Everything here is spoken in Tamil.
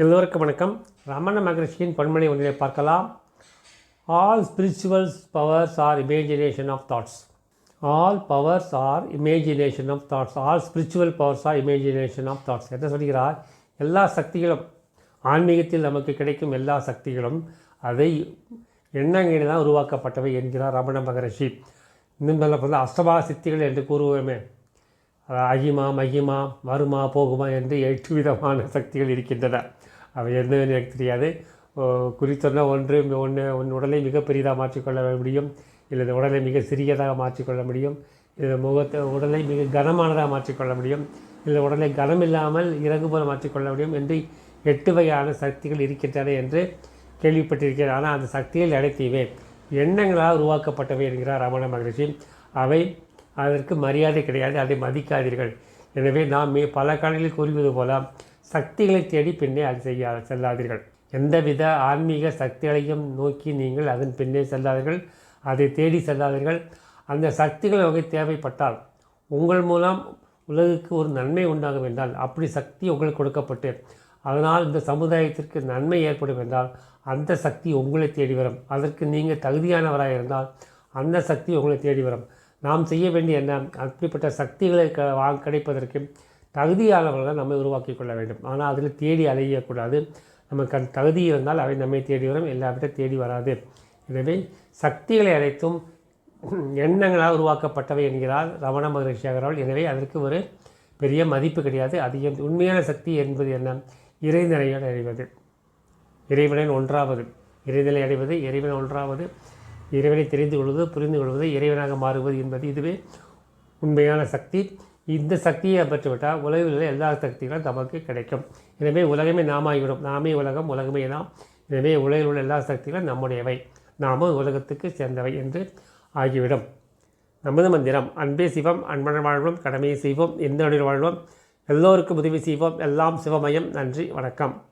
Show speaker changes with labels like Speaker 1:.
Speaker 1: எல்லோருக்கும் வணக்கம். ரமண மகரிஷியின் பொன்மொழி ஒன்றிலே பார்க்கலாம். All spirituals powers are imagination of thoughts all powers are imagination of thoughts all spiritual powers are imagination of thoughts என்ன சொல்கிறார்? எல்லா சக்திகளும் ஆன்மீகத்தில் நமக்கு கிடைக்கும் எல்லா சக்திகளும் அதை எண்ணங்களில் தான் உருவாக்கப்பட்டவை என்கிறார் ரமண மகரிஷி. இன்னும் சொல்ல போனால் அஷ்டமா சித்திகள் என்று கூறுவோமே. அகிமா மகிமா வருமா போகுமா என்று எட்டு விதமான சக்திகள் இருக்கின்றன. அவை என்னவென்று எனக்கு தெரியாது. ஓ, குறித்தொன்ன ஒன்று ஒன்று உன் உடலை மிக பெரிதாக மாற்றிக்கொள்ள முடியும். இல்லது உடலை மிக சிறியதாக மாற்றிக்கொள்ள முடியும். இல்லை முகத்தை உடலை மிக கனமானதாக மாற்றிக்கொள்ள முடியும். இல்லை உடலை கனம் இல்லாமல் இறங்கு போல மாற்றிக்கொள்ள முடியும் என்று எட்டு வகையான சக்திகள் இருக்கின்றன என்று கேள்விப்பட்டிருக்கிறேன். ஆனால் அந்த சக்திகள் அனைத்தையுமே எண்ணங்களால் உருவாக்கப்பட்டவை என்கிறார் ரமண மகரிஷி. அவை அதற்கு மரியாதை கிடையாது அதை மதிக்காதீர்கள். எனவே நாம் மே பல காலங்களில் கூறுவது போல சக்திகளை தேடி பின்னே அது செய்ய செல்லாதீர்கள். எந்தவித ஆன்மீக சக்திகளையும் நோக்கி நீங்கள் அதன் பின்னே செல்லாதீர்கள். அதை தேடி செல்லாதீர்கள். அந்த சக்திகள் வகை தேவைப்பட்டால் உங்கள் மூலம் உலகுக்கு ஒரு நன்மை உண்டாகும் என்றால் அப்படி சக்தி உங்களுக்கு கொடுக்கப்பட்டு அதனால் இந்த சமுதாயத்திற்கு நன்மை ஏற்படும் என்றால் அந்த சக்தி உங்களை தேடி வரும். அதற்கு நீங்கள் தகுதியானவராக இருந்தால் அந்த சக்தி உங்களை தேடி வரும். நாம் செய்ய வேண்டிய என்ன? அப்படிப்பட்ட சக்திகளை க வா கிடைப்பதற்கு தகுதியானவர்கள் நம்மை உருவாக்கி கொள்ள வேண்டும். ஆனால் அதில் தேடி அலையக்கூடாது. நமக்கு அந்த தகுதி இருந்தால் அவை நம்மை தேடி வரும் எல்லாவிட்ட தேடி வராது. எனவே சக்திகளை அனைத்தும் எண்ணங்களால் உருவாக்கப்பட்டவை என்கிறார் ரமண மகரிஷி அகர்வால் எனவே அதற்கு ஒரு பெரிய மதிப்பு கிடையாது. அதிகம் உண்மையான சக்தி என்பது என்ன? இறைநிலையோடு அடைவது இறைவனின் ஒன்றாவது. இறைநிலை அடைவது இறைவன் ஒன்றாவது. இறைவனை தெரிந்து கொள்வது புரிந்து கொள்வது இறைவனாக மாறுவது என்பது இதுவே உண்மையான சக்தி. இந்த சக்தியை பெற்றுவிட்டால் உலகில் உள்ள எல்லா சக்திகளும் நமக்கு கிடைக்கும். எனவே உலகமே நாமாகிவிடும். நாமே உலகம் உலகமே நாம். எனவே உலகில் உள்ள எல்லா சக்திகளும் நம்முடையவை. நாமும் உலகத்துக்கு சேர்ந்தவை என்று ஆகிவிடும். நமது மந்திரம் அன்பே சிவம் அன்பன வாழ்வோம் கடமையை செய்வோம் எந்த வாழ்வோம். எல்லோருக்கும் உதவி செய்வோம். எல்லாம் சிவமயம். நன்றி வணக்கம்.